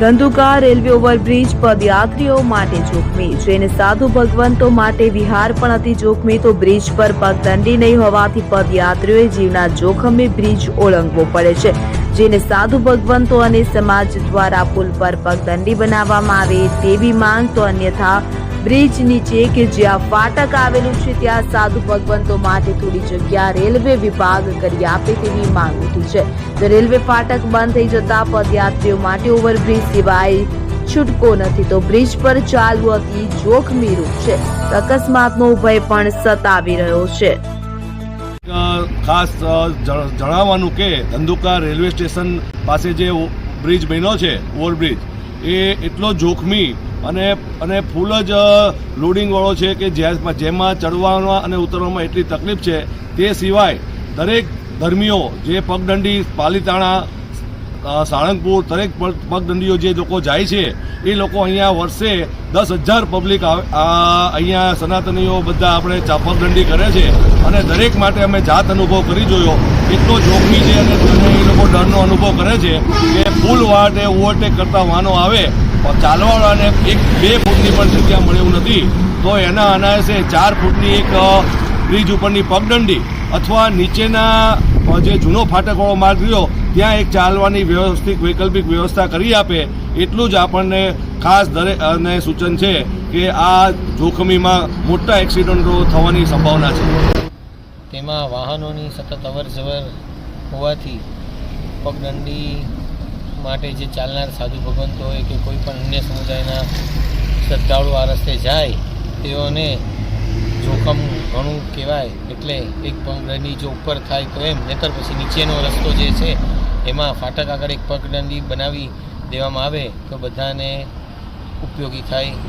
Dhandhuka railway overbridge, પદયાત્રીઓ માટે જોખમી. જેને સાધુ ભગવંતો માટે વિહાર પણ અતિ જોખમી. તો બ્રિજ પર પગદંડી નહીં હોવાથી પદયાત્રીઓએ જીવના જોખમે બ્રિજ ઓળંગવો પડે છે. જેને સાધુ ભગવંતો અને સમાજ દ્વારા પુલ પર પગદંડી બનાવવામાં આવે તેવી માંગ તો અન્યથા બ્રિજ નીચે કે જ્યાં ફાટક આવેલું છે, ત્યાં સાધુ ભગવંતો માટે થોડી જગ્યા રેલવે વિભાગ કરી આપે તેવી માંગ ઉઠી છે. તો રેલવે ફાટક બંધ થઈ જતા પદયાત્રીઓ માટે ઓવરબ્રિજ સિવાય છૂટકો નથી, તો બ્રિજ પર ચાલુ અતિ જોખમી રૂપ છે. અકસ્માતનો ભય પણ સતાવી રહ્યો છે. ખાસ જણાવવાનું કે ધંધુકા રેલવે સ્ટેશન પાસે જે બ્રિજ બન્યો છે, ઓવરબ્રિજ, એ એટલો જોખમી અને અને ફૂલ જ લોડિંગવાળો છે કે જેમાં ચડવામાં અને ઉતરવામાં એટલી તકલીફ છે, તે સિવાય દરેક ધર્મીઓ, જે પગદંડી, પાલીતાણા સાળંગપુર, દરેક પગદંડીઓ જે લોકો જાય છે, એ લોકો અહીંયા વર્ષે દસ હજાર પબ્લિક અહીંયા સનાતનીઓ બધા આપણે પગદંડી કરે છે, અને દરેક માટે અમે જાત અનુભવ કરી જોયો. એટલો જોખમી છે અને એ લોકો ડરનો અનુભવ કરે છે કે ફૂલ વાટે ઓવરટેક કરતા વાહનો આવે ચાલવાવાળાને એક બે ફૂટની પણ જગ્યા મળે એવું નથી. તો એના અનાયાસે ચાર ફૂટની એક બ્રિજ ઉપરની પગદંડી અથવા નીચેના જે જૂનો ફાટકવાળો માર્ગ રહ્યો, ત્યાં એક ચાલવાની વ્યવસ્થિત વૈકલ્પિક વ્યવસ્થા કરી આપે. એટલું જ આપણને ખાસ દરેક અને સૂચન છે કે આ જોખમીમાં મોટા એક્સિડન્ટો થવાની સંભાવના છે. તેમાં વાહનોની સતત અવર જવર હોવાથી પગદંડી માટે જે ચાલનાર સાધુ ભગવંતો હોય કે કોઈ પણ અન્ય સમુદાયના શ્રદ્ધાળુ આ રસ્તે જાય, તેઓને જોખમ ઘણું કહેવાય. એટલે એક પગદંડી જો ઉપર થાય તો એમ, નહીતર પછી નીચેનો રસ્તો જે છે, એમાં ફાટક આગળ એક પગદંડી બનાવી દેવામાં આવે, તો બધાને ઉપયોગી થાય.